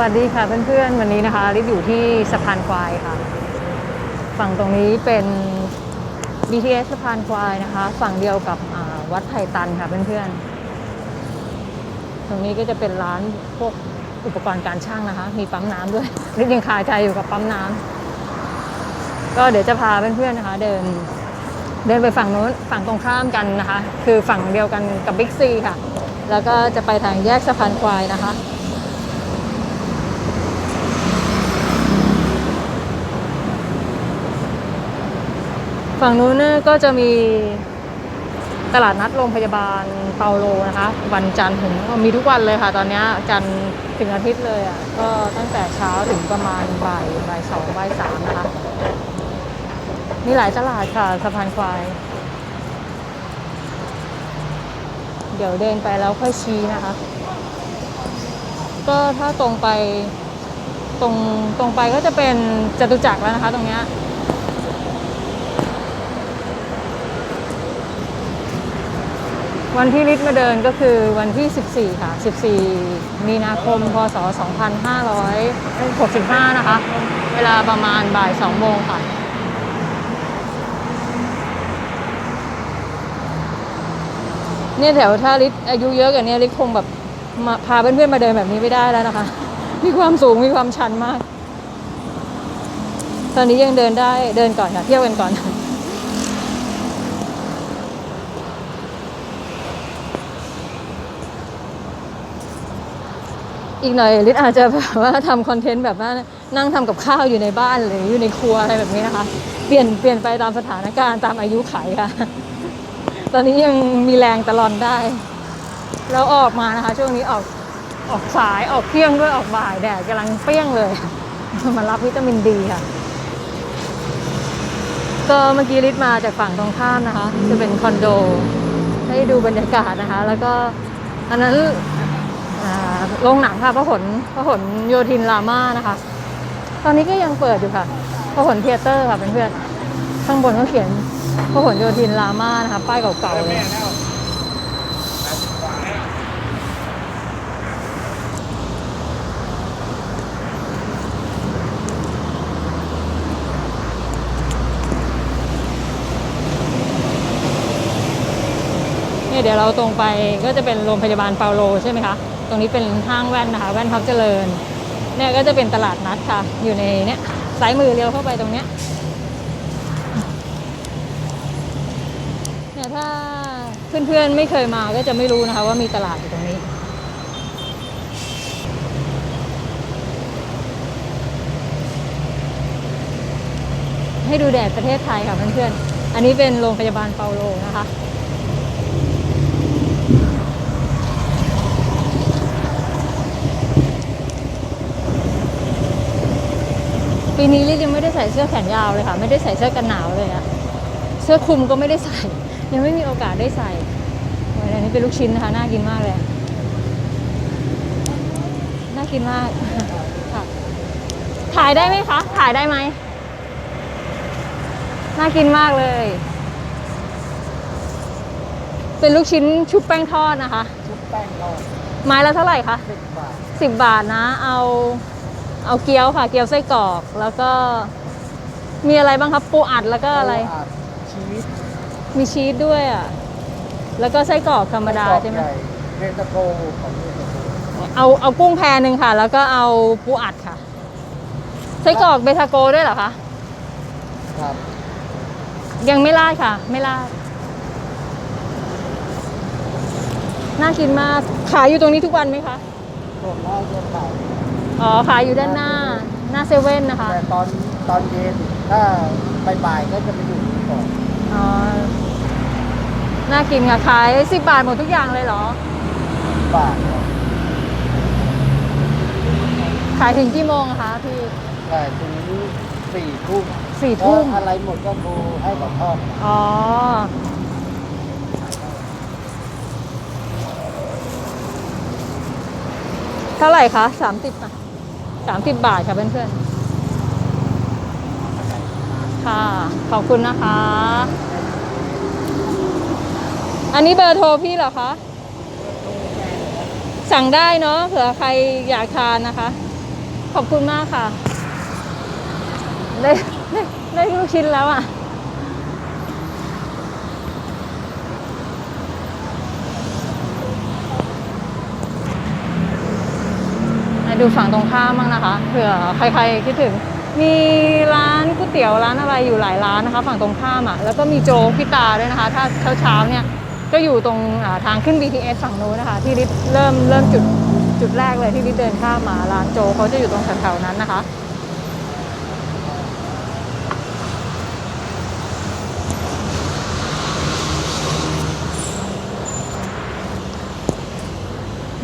วัสดีค่ะเพื่อนๆ วันนี้นะคะลิศอยู่ที่สะพานควายค่ะ ฝั่งตรงนี้เป็น BTS สะพานควายนะคะ ฝั่งเดียวกับวัดไผ่ตันค่ะเพื่อนๆ ตรงนี้ก็จะเป็นร้านพวกอุปกรณ์การช่างนะคะ มีปั๊มน้ำด้วยลิศยังคาใจอยู่กับปั๊มน้ำก็เดี๋ยวจะพาเพื่อนๆนะคะ เดินเดินไปฝั่งโน้นฝั่งตรงข้ามกันนะคะ คือฝั่งเดียวกันกับบิ๊กซีค่ะ แล้วก็จะไปทางแยกสะพานควายนะคะ ฝั่งนู้นก็จะมีตลาดนัดโรงพยาบาลเปาโลนะคะ วันจันทร์ถึงมีทุกวันเลยค่ะ ตอนนี้จันทร์ถึงอาทิตย์เลยอะก็ตั้งแต่เช้าถึงประมาณบ่ายบ่ายสองบ่ายสามนะคะ มีหลายตลาดค่ะสะพานควาย เดี๋ยวเดินไปแล้วค่อยชี้นะคะ ก็ถ้าตรงไปตรงตรงไปก็จะเป็นจตุจักรแล้วนะคะ ตรงเนี้ย วันที่ลิศมาเดินก็คือวันที่ 14 ค่ะ 14 มีนาคม พศ 2565 นะคะ เวลาประมาณบ่าย 2 โมงค่ะเนี่ยแถวถ้าลิศอายุเยอะกว่านี้ลิศคงแบบมาพาเพื่อนๆมาเดินแบบนี้ไม่ได้แล้วนะคะ มีความสูงมีความชันมาก ตอนนี้ยังเดินได้เดินก่อนค่ะเที่ยวกันก่อน อีกหน่อยลิศอาจจะแบบว่าทำคอนเทนต์แบบว่านั่งทำกับข้าวอยู่ในบ้านหรืออยู่ในครัวอะไรแบบนี้นะคะ เปลี่ยนเปลี่ยนไปตามสถานการณ์ตามอายุไขค่ะ ตอนนี้ยังมีแรงตะลอนได้ แล้วออกมานะคะ ช่วงนี้ออกออกสายออกเที่ยงด้วยออกบ่ายแดดกำลังเปรี้ยงเลย มารับวิตามินดีค่ะ ก็เมื่อกี้ลิศมาจากฝั่งตรงข้ามนะคะ จะเป็นคอนโด ให้ดูบรรยากาศนะคะ แล้วก็อันนั้น โรงหนังค่ะพหลพหลโยธินรามานะคะ ตอนนี้ก็ยังเปิดอยู่ค่ะพระหลเทเตอร์ค่ะเพื่อนๆข้างบนเขาเขียนพระหลโยธินรามานะคะ ป้ายเก่าๆเลยนี่ยเดี๋ยวเราตรงไปก็จะเป็นโรงพยาบาลเปาโลใช่ไหมคะ ตรงนี้เป็นห้างแว่นนะคะ แว่นพับเจริญ เนี่ยก็จะเป็นตลาดนัดค่ะ อยู่ในเนี่ยซ้ายมือเลี้ยวเข้าไปตรงเนี้ยเนี่ยถ้าเพื่อนๆไม่เคยมาก็จะไม่รู้นะคะ ว่ามีตลาดอยู่ตรงนี้ให้ดูแดดประเทศไทยค่ะเพื่อนๆ อันนี้เป็นโรงพยาบาลเปาโลนะคะ ปีนี้ลิซยังไม่ได้ใส่เสื้อแขนยาวเลยค่ะ ไม่ได้ใส่เสื้อกันหนาวเลยอะเสื้อคลุมก็ไม่ได้ใส่ ยังไม่มีโอกาสได้ใส่โอ้ยอันนี้เป็นลูกชิ้นนะคะน่ากินมากเลยอะน่ากินมากค่ะถ่ายได้ไหมคะถ่ายได้ไหมน่ากินมากเลย เป็นลูกชิ้นชุบแป้งทอดนะคะ ชุบแป้งทอดไม้ละเท่าไหร่คะสิบบาทสิบบาทนะ เอา เอาเกี๊ยวค่ะ เกี๊ยวไส้กรอก แล้วก็มีอะไรบ้างครับ ปูอัดแล้วก็อะไราดชีสมีชีสด้วยอะ แล้วก็ไส้กรอกธรรมดาใช่ไหมกรอกเรนตาโกของเรนตาโกเอาเอากุ้งแพหนึ่งค่ะ แล้วก็เอาปูอัดค่ะ ไส้กรอกเบทาโกด้วยเหรอคะ ครับ ยังไม่ราดค่ะ ไม่ราดน่ากินมาก ขายอยู่ตรงนี้ทุกวันไหมคะส่วนมากจะขาย อ๋อขายอยู่ด้านหน้าหน้าเซเว่นนะคะ แต่ตอนตอนเย็นถ้าบ่ายๆก็จะไปอยู่ที่ก่อนอ๋อ น่ากินค่ะขายสิบบาทหมดทุกอย่างเลยเหรอบาทครับขายถึงกี่โมงอะคะพี่แต่ถึงสี่ทุ่มสี่ทุ่มถ้าอะไรหมดก็โทรให้กับทอดอ๋อ เท่าไหร่คะสามสิบอะ สามสิบบาทค่ะเพื่อนๆ ค่ะ ขอบคุณนะคะ อันนี้เบอร์โทรพี่เหรอคะ สั่งได้เนาะเผื่อใครอยากทานนะคะ ขอบคุณมากค่ะ ได้ได้ได้ลูกชิ้นแล้วอะ ดูฝั่งตรงข้ามบ้างนะคะเผื่อใครๆคิดถึง มีร้านก๋วยเตี๋ยวร้านอะไรอยู่หลายร้านนะคะ ฝั่งตรงข้ามอะแล้วก็มีโจ๊กพิตาด้วยนะคะ ถ้าเช้าๆเนี่ยก็อยู่ตรงทางขึ้น BTS ฝั่งนู้นนะคะ ที่ริบเริ่มเริ่มจุดจุดแรกเลยที่ริบเดินข้ามมาร้านโจ๊กเขาจะอยู่ตรงแถวๆนั้นนะคะ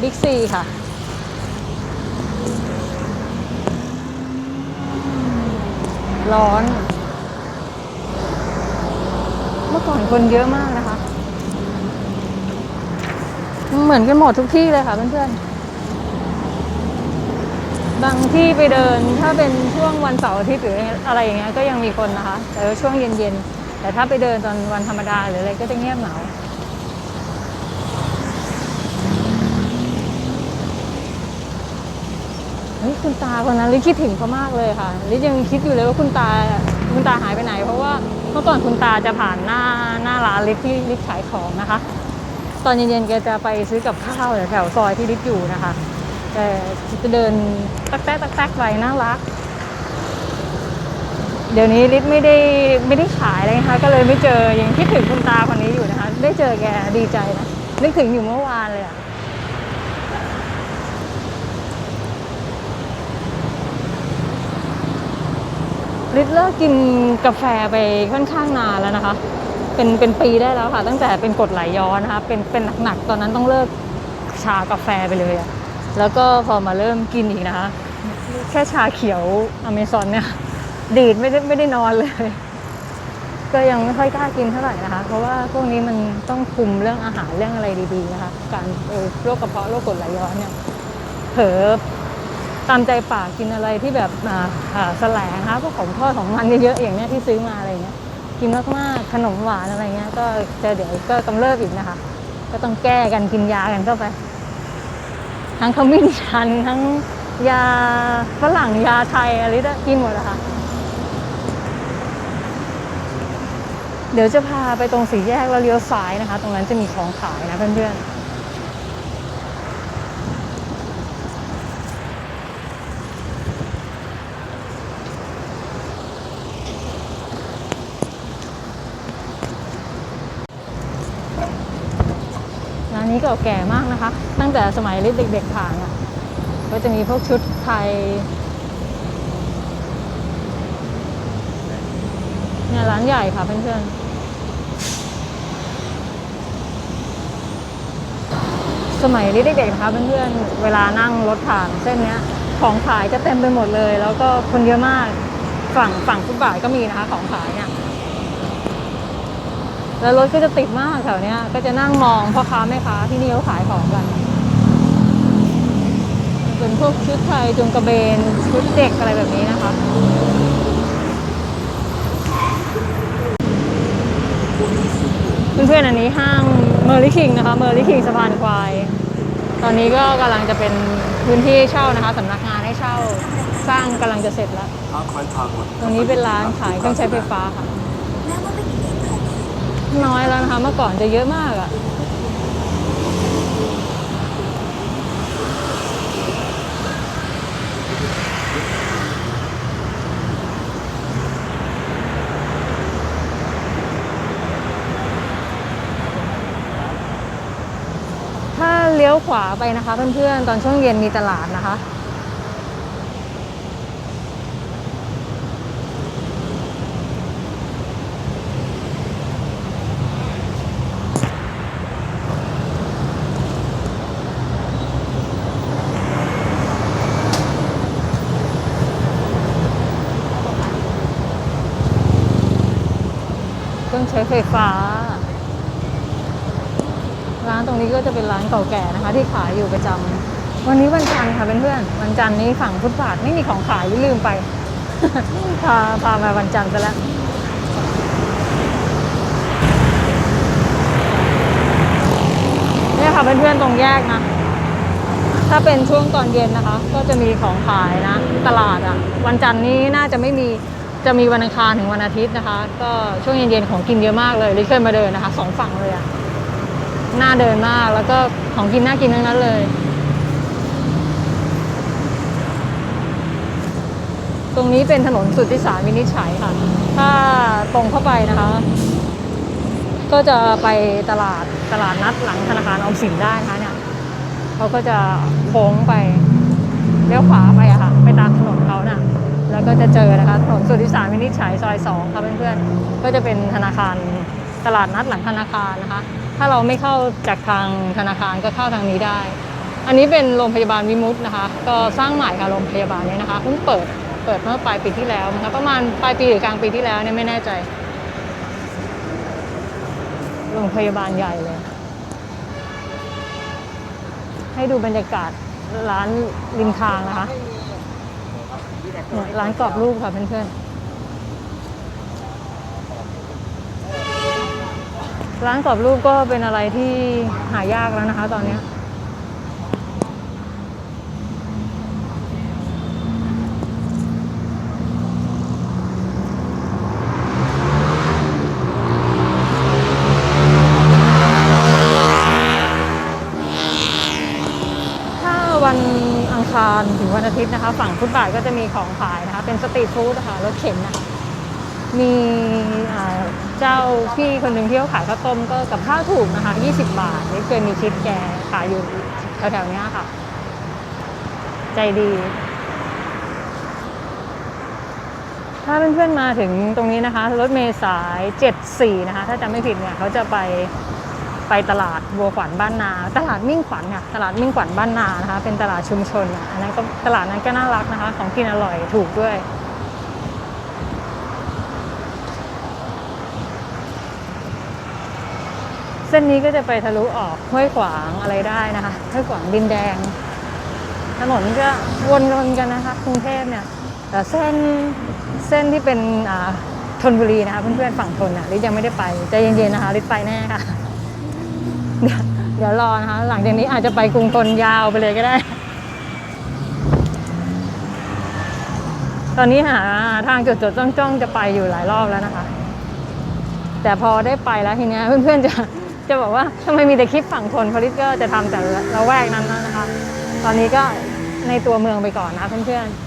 บิ๊กซีค่ะ ร้อน เมื่อก่อนคนเยอะมากนะคะ เหมือนกันหมดทุกที่เลยค่ะเพื่อนๆ บางที่ไปเดินถ้าเป็นช่วงวันเสาร์อาทิตย์หรืออะไรอย่างเงี้ยก็ยังมีคนนะคะ แต่ช่วงเย็นๆ แต่ถ้าไปเดินตอนวันธรรมดาหรืออะไรก็จะเงียบเหงา คุณตาคนนั้นลิคิดถึงเขามากเลยค่ะลิยังคิดอยู่เลยว่าคุณตาคุณตาหายไปไหน เพราะว่าเมื่อก่อนคุณตาจะผ่านหน้าหน้าร้านลิฟที่ลิฟขายของนะคะ ตอนเย็นๆแกจะไปซื้อกับข้าวแถวซอยที่ลิฟอยู่นะคะแกจะเดินตักแตกตักแตกไปน่ารัก เดี๋ยวนี้ลิฟไม่ได้ไม่ได้ขายเลยนะคะ ก็เลยไม่เจอยังคิดถึงคุณตาคนนี้อยู่นะคะ ได้เจอแกดีใจนะนึกถึงอยู่เมื่อวานเลยอะ ลิศเลิกกินกาแฟไปค่อนข้างนานแล้วนะคะ เป็นเป็นปีได้แล้วค่ะ ตั้งแต่เป็นกดไหลย้อนนะคะ เป็นเป็นหนักๆตอนนั้นต้องเลิกชากาแฟไปเลยอะแล้วก็พอมาเริ่มกินอีกนะคะ แค่ชาเขียวอเมซอนเนี่ย ดีดไม่ได้ไม่ได้นอนเลย ก็ยังไม่ค่อยกล้ากินเท่าไหร่นะคะ เพราะว่าพวกนี้มันต้องคุมเรื่องอาหารเรื่องอะไรดีๆนะคะ การโรคกระเพาะโรคกดไหลย้อนเนี่ย เผลอ ตามใจปากกินอะไรที่แบบแสลงนะคะพวกของทอดของมันเยอะๆอย่างเนี้ยที่ซื้อมาอะไรเงี้ยกินมากๆขนมหวานอะไรเงี้ยก็จะเดี๋ยวก็กำเริบอีกนะคะ ก็ต้องแก้กันกินยากันเข้าไป ทั้งขมิ้นชันทั้งยาฝรั่งยาไทยอะไรได้กินหมดอะค่ะเดี๋ยวจะพาไปตรงสี่แยกแล้วเลี้ยวซ้ายนะคะ ตรงนั้นจะมีของขายนะเพื่อนๆ นี้เก่าแก่มากนะคะ ตั้งแต่สมัยลิศเด็กๆผ่านอะก็จะมีพวกชุดไทยเนี่ยร้านใหญ่ค่ะเพื่อนๆ สมัยลิศเด็กๆนะคะเพื่อนๆ เวลานั่งรถผ่านเส้นเนี้ยของขายจะเต็มไปหมดเลย แล้วก็คนเยอะมากฝั่งฝั่งฟุตบาทก็มีนะคะของขายเนี่ย แล้วรถก็จะติดมากแถวเนี้ย ก็จะนั่งมองพ่อค้าแม่ค้าที่นี่เขาขายของกัน เป็นพวกชุดไทยจงกระเบนชุดเด็กอะไรแบบนี้นะคะเพื่อนๆอันนี้ห้างเมอร์ลิคิงนะคะเมอร์ลิคิงสะพานควาย ตอนนี้ก็กำลังจะเป็นพื้นที่ให้เช่านะคะสำนักงานให้เช่าสร้างกำลังจะเสร็จแล้ว ตรงนี้เป็นร้านขายเครื่องใช้ไฟฟ้าค่ะ น้อยแล้วนะคะ เมื่อก่อนจะเยอะมากอะถ้าเลี้ยวขวาไปนะคะเพื่อนๆ ตอนช่วงเย็นมีตลาดนะคะ ช้ไฟฟ้า ร้านตรงนี้ก็จะเป็นร้านเก่าแก่นะคะ ที่ขายอยู่ประจำวันนี้วันจันทร์ค่ะเพื่อนๆวันจันทร์นี้ฝั่งฟุตบาทไม่มีของขายลืมไปพาพามาวันจันทร์ไปแล้วเนี่ยค่ะเพื่อนๆตรงแยกนะถถ้าเป็นช่วงตอนเย็นนะคะ ก็จะมีของขายนะ ตลาดอะ่ะ วันจันทร์นี้น่าจะไม่มี จะมีวันอังคารถึงวันอาทิตย์นะคะ ก็ช่วงเย็นๆของกินเยอะมากเลยลิเคยมาเดินนะคะสองฝั่งเลยอะ่ะน่าเดินมากแล้วก็ของกินน่ากินทั้งนั้นเลยตรงนี้เป็นถนนสุทธิสารวินิจฉัยค่ะ ถ้าตรงเข้าไปนะคะ ก็จะไปตลาดตลาดนัดหลังธนาคารออมสินได้นะคะเนี่ยเขาก็จะโค้งไปเลี้ยวขวาไป ก็จะเจอนะคะถนนสุทธิสารวินิจฉัยซอยสองค่ะเพื่อนๆก็จะเป็นธนาคารตลาดนัดหลังธนาคารนะคะ ถ้าเราไม่เข้าจากทางธนาคารก็เข้าทางนี้ได้ อันนี้เป็นโรงพยาบาลวิมุตนะคะ ก็สร้างใหม่ค่ะโรงพยาบาลนี้นะคะเพิ่งเปิดเปิดเมื่อปลายปีที่แล้วนะคะประมาณปลายปีหรือกลางปีที่แล้วเนี่ยไม่แน่ใจโรงพยาบาลใหญ่เลย ให้ดูบรรยากาศร้านริมทางนะคะ เนี่ยร้านกรอบรูปค่ะเพื่อนๆ ร้านกรอบรูปก็เป็นอะไรที่หายากแล้วนะคะ ตอนนี้ย ถ้าวันอังคารถึงวันอา ทิตนะคะ ฝั่งฟุตบาทก็จะมีของขายนะคะ เป็นสตรีทฟู้ดนะคะรถเข็นนะมีเจ้าพี่คนหนึ่งที่เขาขายข้าวต้มก็กับข้าวถูกนะคะ 20 บาทนี่เคยมีคลิปแกขายอยู่แถวๆนี้ค่ะ ใจดี ถ้าเพื่อนๆมาถึงตรงนี้นะคะ รถเมล์สาย 74 นะคะ ถ้าจำไม่ผิดเนี่ยเขาจะไป ไปตลาดบัวขวัญบ้านนา ตลาดมิ่งขวัญค่ะตลาดมิ่งขวัญบ้านนานะคะ เป็นตลาดชุมชนอะอันนั้นก็ตลาดนั้นก็น่ารักนะคะ ของกินอร่อยถูกด้วยเส้นนี้ก็จะไปทะลุออกห้วยขวางอะไรได้นะคะห้วยขวางดินแดง ถนนจะวนๆกันนะคะกรุงเทพเนี่ยแต่เส้นเส้นที่เป็นอ่าธนบุรีนะคะเพื่อนๆฝั่งธนอะลิศยังไม่ได้ไปใจเย็นๆนะคะลิศไปแน่ค่ะ เดี๋ยวรอนะคะ หลังจากนี้อาจจะไปกรุงทนยาวไปเลยก็ได้ ตอนนี้หาทางจดจดจ้องจ้องๆจะไปอยู่หลายรอบแล้วนะคะ แต่พอได้ไปแล้วทีเนี้ยเพื่อนๆจะจะบอกว่าทำไมมีแต่คลิปฝั่งทนพลิตก็จะทำแต่ละแวกนั้นนะคะ ตอนนี้ก็ในตัวเมืองไปก่อนนะเพื่อนๆ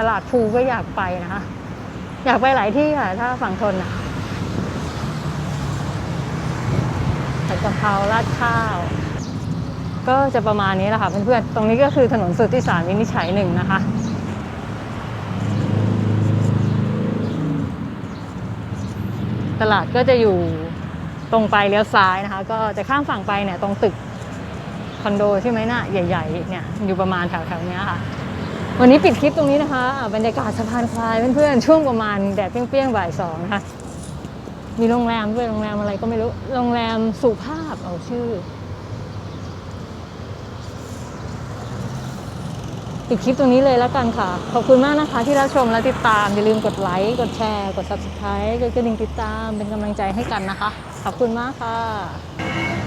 ตลาดภูก็อยากไปนะคะ อยากไปหลายที่ค่ะ ถ้าฝั่งทนอะผัดกะเพราราดข้าว ก็จะประมาณนี้แหละค่ะเพื่อนๆ ตรงนี้ก็คือถนนสุทธิสารวินิจฉัยหนึ่งนะคะตลาดก็จะอยู่ตรงไปเลี้ยวซ้ายนะคะ ก็จะข้ามฝั่งไปเนี่ยตรงตึกคอนโดใช่ไหมน่ะใหญ่ ๆ เนี่ยอยู่ประมาณแถวๆนี้ค่ะ วันนี้ปิดคลิปตรงนี้นะคะอ่าบรรยากาศสะพานควายเพื่อนๆช่วงประมาณแดดเปรี้ยงๆบ่ายสองนะคะมีโรงแรมด้วยโรงแรมอะไรก็ไม่รู้โรงแรมสุภาพเอาชื่อ ปิดคลิปตรงนี้เลยแล้วกันค่ะ ขอบคุณมากนะคะที่รับชมและติดตาม อย่าลืมกดไลค์ กดแชร์ กด subscribe กดกระดิ่งติดตามเป็นกำลังใจให้กันนะคะ ขอบคุณมากค่ะ